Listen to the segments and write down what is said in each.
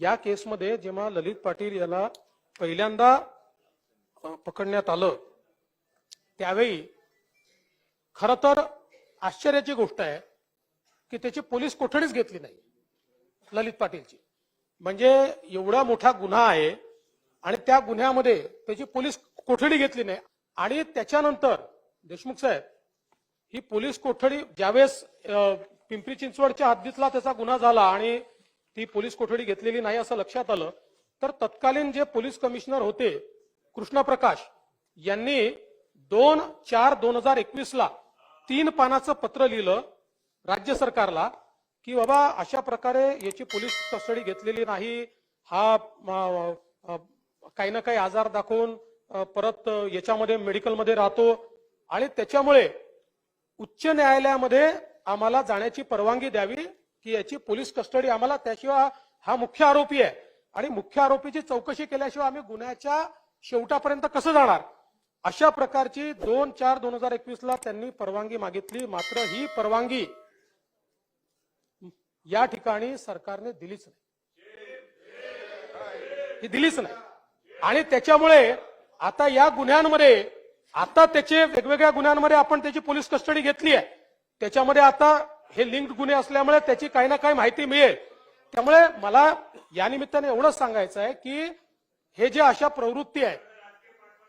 या केसमध्ये जेव्हा ललित पाटील याला पहिल्यांदा पकडण्यात आलं त्यावेळी खर तर आश्चर्याची गोष्ट आहे की त्याची पोलीस कोठडीच घेतली नाही ललित पाटीलची. म्हणजे एवढा मोठा गुन्हा आहे आणि त्या गुन्ह्यामध्ये त्याची पोलीस कोठडी घेतली नाही. आणि त्याच्यानंतर देशमुख साहेब ही पोलीस कोठडी ज्यावेळेस पिंपरी चिंचवडच्या हद्दीतला त्याचा गुन्हा झाला आणि ती पोलीस कोठडी घेतलेली नाही असं लक्षात आलं तर तत्कालीन जे पोलीस कमिशनर होते कृष्ण प्रकाश यांनी दोन चार दोन हजार एकवीस ला तीन पानाचं पत्र लिहिलं राज्य सरकारला की बाबा अशा प्रकारे याची पोलीस कस्टडी घेतलेली नाही हा काही ना काही आजार दाखवून परत याच्यामध्ये मेडिकलमध्ये राहतो. आणि त्याच्यामुळे उच्च न्यायालयामध्ये आम्हाला जाण्याची परवानगी द्यावी की याची पोलीस कस्टडी आम्हाला त्याशिवाय हा मुख्य आरोपी आहे. आणि मुख्य आरोपीची चौकशी केल्याशिवाय आम्ही गुन्ह्याच्या शेवटापर्यंत कसं जाणार? अशा प्रकारची दोन चार दोन हजार एकवीस ला त्यांनी परवानगी मागितली. मात्र ही परवानगी या ठिकाणी सरकारने दिलीच नाही. ही दिलीच नाही. आणि त्याच्यामुळे आता या गुन्ह्यांमध्ये आता त्याचे वेगवेगळ्या गुन्ह्यांमध्ये आपण त्याची पोलीस कस्टडी घेतली आहे. त्याच्यामध्ये आता हे लिंक्ड गुन्हे असल्यामुळे त्याची काही ना काही माहिती मिळेल. त्यामुळे मला या निमित्ताने एवढंच सांगायचं आहे की हे जे अशा प्रवृत्ती आहे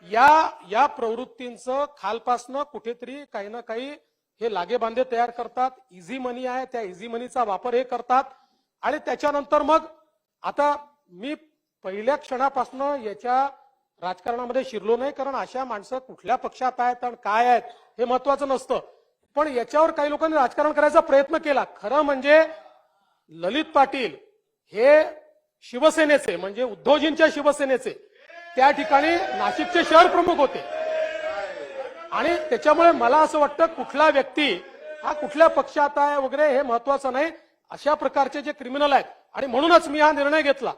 या या प्रवृत्तींचं खालपासनं कुठेतरी काही ना काही हे लागेबांधे तयार करतात इझी मनी आहे त्या इझी मनीचा वापर हे करतात. आणि त्याच्यानंतर मग आता मी पहिल्या क्षणापासनं याच्या राजकारणामध्ये शिरलो नाही कारण अशा माणसं कुठल्या पक्षात आहेत आणि काय आहेत हे महत्वाचं नसतं. पण याच्यावर काही लोकांनी राजकारण करायचा प्रयत्न केला. खरं म्हणजे ललित पाटील हे शिवसेनेचे म्हणजे उद्धवजींच्या शिवसेनेचे त्या ठिकाणी नाशिकचे शहर प्रमुख होते. आणि त्याच्यामुळे मला असं वाटतं कुठला व्यक्ती हा कुठल्या पक्षात आहे वगैरे हे महत्वाचं नाही अशा प्रकारचे जे क्रिमिनल आहेत. आणि म्हणूनच मी हा निर्णय घेतला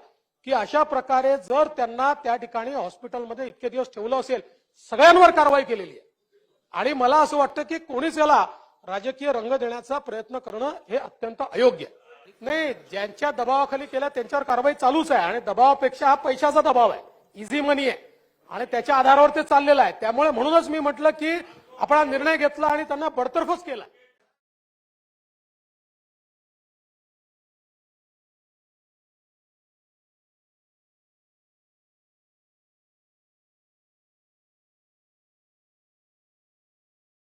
की अशा प्रकारे जर त्यांना त्या ठिकाणी हॉस्पिटलमध्ये इतके दिवस ठेवलं असेल सगळ्यांवर कारवाई केलेली आहे. आणि मला असं वाटतं की कोणीच याला राजकीय रंग देण्याचा प्रयत्न करणं हे अत्यंत अयोग्य. आहे नाही ज्यांच्या दबावाखाली केल्या त्यांच्यावर कारवाई चालूच आहे आणि दबावापेक्षा हा पैशाचा दबाव आहे. इझी मनी आहे. आणि त्याच्या आधारावर ते चाललेलं आहे. त्यामुळे म्हणूनच मी म्हटलं की आपण हा निर्णय घेतला आणि त्यांना बडतर्फच केला.